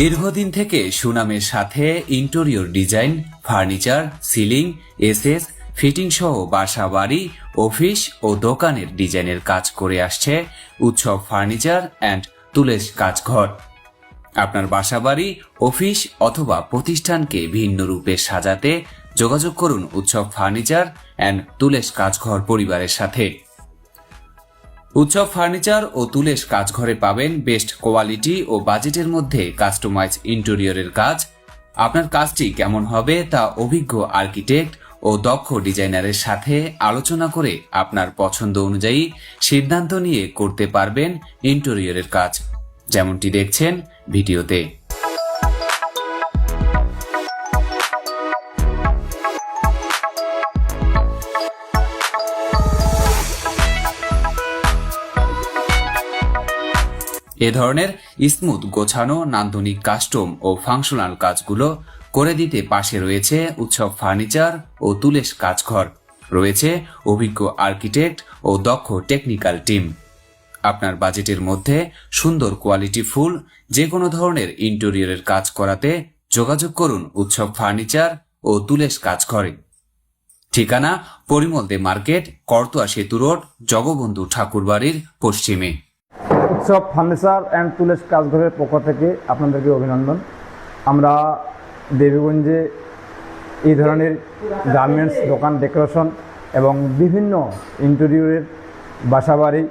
দীর্ঘদিন থেকে সুনামের সাথে interior design, furniture, ceiling, SS, fitting সহ বাসা বাড়ি অফিস ও দোকানের ডিজাইনের কাজ করে আসছে উৎসব ফার্নিচার অ্যান্ড তুলেশ কাজঘর। আপনার বাসাবাড়ি, অফিস অথবা প্রতিষ্ঠানকে ভিন্ন রূপে সাজাতে যোগাযোগ করুন উৎসব ফার্নিচার অ্যান্ড তুলেশ কাজঘর পরিবারের সাথে। উৎসব ফার্নিচার ও তুলেশ কাজঘরে পাবেন বেস্ট কোয়ালিটি ও বাজেটের মধ্যে কাস্টমাইজ ইন্টেরিয়রের কাজ। আপনার কাজটি কেমন হবে তা অভিজ্ঞ আর্কিটেক্ট ও দক্ষ ডিজাইনারের সাথে আলোচনা করে আপনার পছন্দ অনুযায়ী সিদ্ধান্ত নিয়ে করতে পারবেন ইন্টেরিয়রের কাজ। যেমনটি দেখছেন ভিডিওতে। এ ধরনের স্মুথ, গোছানো, নান্দনিক কাস্টম ও ফাংশনাল কাজগুলো করে দিতে পাশে রয়েছে উৎসব ফার্নিচার ও তুলেশ কাজঘর। রয়েছে অভিজ্ঞ আর্কিটেক্ট ও দক্ষ টেকনিক্যাল টিম। আপনার বাজেটের মধ্যে সুন্দর কোয়ালিটি ফুল যে কোনো ধরনের ইন্টেরিয়রের কাজ করাতে যোগাযোগ করুন উৎসব ফার্নিচার ও তুলেশ কাজ করে ঠিকানা পরিমল দে মার্কেট, করতোয়া সেতু রোড, জগবন্ধু ঠাকুরবাড়ির পশ্চিমে। উৎসব ফার্নিচার অ্যান্ড তুলেস কাজঘরের পক্ষ থেকে আপনাদেরকে অভিনন্দন। আমরা দেবীগঞ্জে এই ধরনের গার্মেন্টস দোকান ডেকোরেশন এবং বিভিন্ন ইন্টেরিয়রের বাসাবাড়ি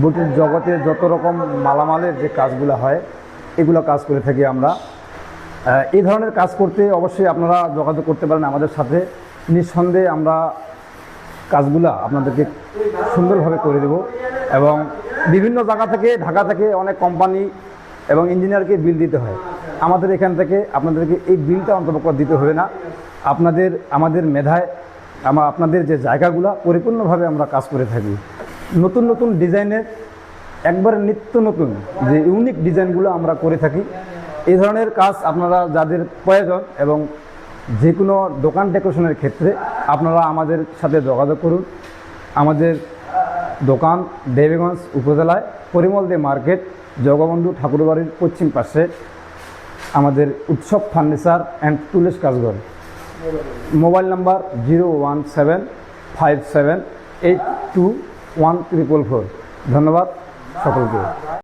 বুটির জগতে যত রকম মালামালের যে কাজগুলো হয়, এগুলো কাজ করে থাকি আমরা। এই ধরনের কাজ করতে অবশ্যই আপনারা যোগাযোগ করতে পারেন আমাদের সাথে। নিঃসন্দেহে আমরা কাজগুলা আপনাদেরকে সুন্দরভাবে করে দেব এবং বিভিন্ন জায়গা থেকে, ঢাকা থেকে অনেক কোম্পানি এবং ইঞ্জিনিয়ারকে বিল দিতে হয়। আমাদের এখান থেকে আপনাদেরকে এই বিলটা অন্তর্ভুক্ত দিতে হবে না। আপনাদের, আমাদের মেধায় আমার আপনাদের যে জায়গাগুলো পরিপূর্ণভাবে আমরা কাজ করে থাকি। নতুন নতুন ডিজাইনের, একবারে নিত্য নতুন যে ইউনিক ডিজাইনগুলো আমরা করে থাকি। এই ধরনের কাজ আপনারা যাদের প্রয়োজন এবং যে কোনো দোকান ডেকোরেশনের ক্ষেত্রে আপনারা আমাদের সাথে যোগাযোগ করুন। আমাদের দোকান দেবীগঞ্জ উপজেলায় পরিমল দে মার্কেট, জগবন্ধু ঠাকুরবাড়ির পশ্চিম পাশে। আমাদের Utsab furniture and Tulesh কাজঘর mobile number zero one seven five seven eight two one triple four. ধন্যবাদ সকলকে।